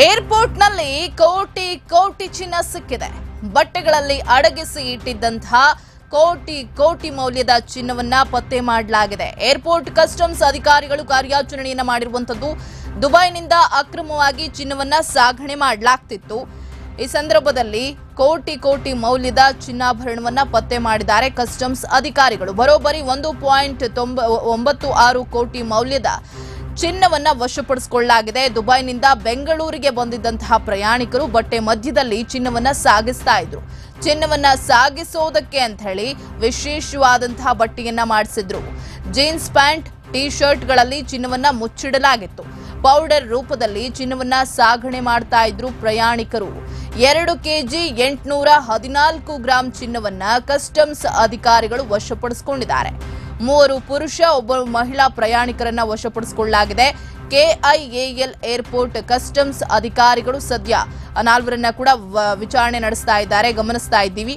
ಏರ್ಪೋರ್ಟ್ನಲ್ಲಿ ಕೋಟಿ ಕೋಟಿ ಚಿನ್ನ ಸಿಕ್ಕಿದೆ. ಬಟ್ಟೆಗಳಲ್ಲಿ ಅಡಗಿಸಿ ಇಟ್ಟಿದ್ದಂತಹ ಕೋಟಿ ಕೋಟಿ ಮೌಲ್ಯದ ಚಿನ್ನವನ್ನ ಪತ್ತೆ ಮಾಡಲಾಗಿದೆ. ಏರ್ಪೋರ್ಟ್ ಕಸ್ಟಮ್ಸ್ ಅಧಿಕಾರಿಗಳು ಕಾರ್ಯಾಚರಣೆಯನ್ನು ಮಾಡಿರುವಂತದ್ದು ದುಬೈನಿಂದ ಅಕ್ರಮವಾಗಿ ಚಿನ್ನವನ್ನ ಸಾಗಣೆ ಮಾಡಲಾಗ್ತಿತ್ತು. ಈ ಸಂದರ್ಭದಲ್ಲಿ ಕೋಟಿ ಕೋಟಿ ಮೌಲ್ಯದ ಚಿನ್ನಾಭರಣವನ್ನ ಪತ್ತೆ ಮಾಡಿದ್ದಾರೆ ಕಸ್ಟಮ್ಸ್ ಅಧಿಕಾರಿಗಳು. ಬರೋಬ್ಬರಿ ಒಂದು ಪಾಯಿಂಟ್ ತೊಂಬ ಒಂಬತ್ತು ಆರು ಕೋಟಿ ಮೌಲ್ಯದ ಚಿನ್ನವನ್ನ ವಶಪಡಿಸಿಕೊಳ್ಳಲಾಗಿದೆ. ದುಬೈನಿಂದ ಬೆಂಗಳೂರಿಗೆ ಬಂದಿದ್ದಂತಹ ಪ್ರಯಾಣಿಕರು ಬಟ್ಟೆ ಮಧ್ಯದಲ್ಲಿ ಚಿನ್ನವನ್ನ ಸಾಗಿಸ್ತಾ ಇದ್ರು. ಚಿನ್ನವನ್ನ ಸಾಗಿಸೋದಕ್ಕೆ ಅಂತ ಹೇಳಿ ವಿಶೇಷವಾದಂತಹ ಬಟ್ಟೆಯನ್ನ ಮಾಡಿಸಿದ್ರು. ಜೀನ್ಸ್ ಪ್ಯಾಂಟ್ ಟಿ ಶರ್ಟ್ಗಳಲ್ಲಿ ಚಿನ್ನವನ್ನ ಮುಚ್ಚಿಡಲಾಗಿತ್ತು. ಪೌಡರ್ ರೂಪದಲ್ಲಿ ಚಿನ್ನವನ್ನ ಸಾಗಣೆ ಮಾಡ್ತಾ ಇದ್ರು ಪ್ರಯಾಣಿಕರು. ಎರಡು ಕೆಜಿ ಎಂಟುನೂರ ಹದಿನಾಲ್ಕು ಗ್ರಾಂ ಚಿನ್ನವನ್ನ ಕಸ್ಟಮ್ಸ್ ಅಧಿಕಾರಿಗಳು ವಶಪಡಿಸಿಕೊಂಡಿದ್ದಾರೆ. ಮೂವರು ಪುರುಷ, ಒಬ್ಬ ಮಹಿಳಾ ಪ್ರಯಾಣಿಕರನ್ನ ವಶಪಡಿಸಿಕೊಳ್ಳಲಾಗಿದೆ. ಕೆಐಎಎಲ್ ಏರ್ಪೋರ್ಟ್ ಕಸ್ಟಮ್ಸ್ ಅಧಿಕಾರಿಗಳು ಸದ್ಯ ನಾಲ್ವರನ್ನ ಕೂಡ ವಿಚಾರಣೆ ನಡೆಸ್ತಾ ಇದ್ದಾರೆ, ಗಮನಿಸ್ತಾ ಇದ್ದೀವಿ.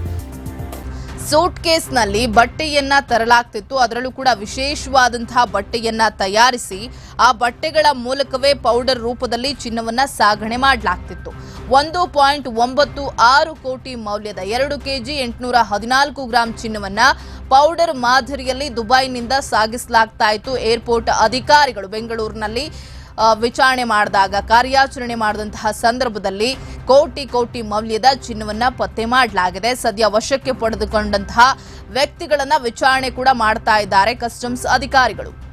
Suit ಕೇಸ್ನಲ್ಲಿ ಬಟ್ಟೆಯನ್ನ ತರಲಾಗ್ತಿತ್ತು. ಅದರಲ್ಲೂ ಕೂಡ ವಿಶೇಷವಾದಂತಹ ಬಟ್ಟೆಯನ್ನ ತಯಾರಿಸಿ ಆ ಬಟ್ಟೆಗಳ ಮೂಲಕವೇ ಪೌಡರ್ ರೂಪದಲ್ಲಿ ಚಿನ್ನವನ್ನ ಸಾಗಣೆ ಮಾಡಲಾಗ್ತಿತ್ತು. ಒಂದು ಪಾಯಿಂಟ್ ಒಂಬತ್ತು ಆರು ಕೋಟಿ ಮೌಲ್ಯದ ಎರಡು ಕೆಜಿ ಎಂಟುನೂರ ಹದಿನಾಲ್ಕು ಗ್ರಾಂ ಚಿನ್ನವನ್ನ ಪೌಡರ್ ಮಾದರಿಯಲ್ಲಿ ದುಬೈನಿಂದ ಸಾಗಿಸಲಾಗ್ತಾ ಇತ್ತು. ಏರ್ಪೋರ್ಟ್ ಅಧಿಕಾರಿಗಳು ಬೆಂಗಳೂರಿನಲ್ಲಿ ವಿಚಾರಣೆ ಮಾಡಿದಾಗ, ಕಾರ್ಯಾಚರಣೆ ಮಾಡಿದಂತಹ ಸಂದರ್ಭದಲ್ಲಿ ಕೋಟಿ ಕೋಟಿ ಮೌಲ್ಯದ ಚಿನ್ನವನ್ನ ಪತ್ತೆ ಮಾಡಲಾಗಿದೆ. ಸದ್ಯ ವಶಕ್ಕೆ ಪಡೆದುಕೊಂಡಂತಹ ವ್ಯಕ್ತಿಗಳನ್ನ ವಿಚಾರಣೆ ಕೂಡ ಮಾಡ್ತಾ ಇದ್ದಾರೆ ಕಸ್ಟಮ್ಸ್ ಅಧಿಕಾರಿಗಳು.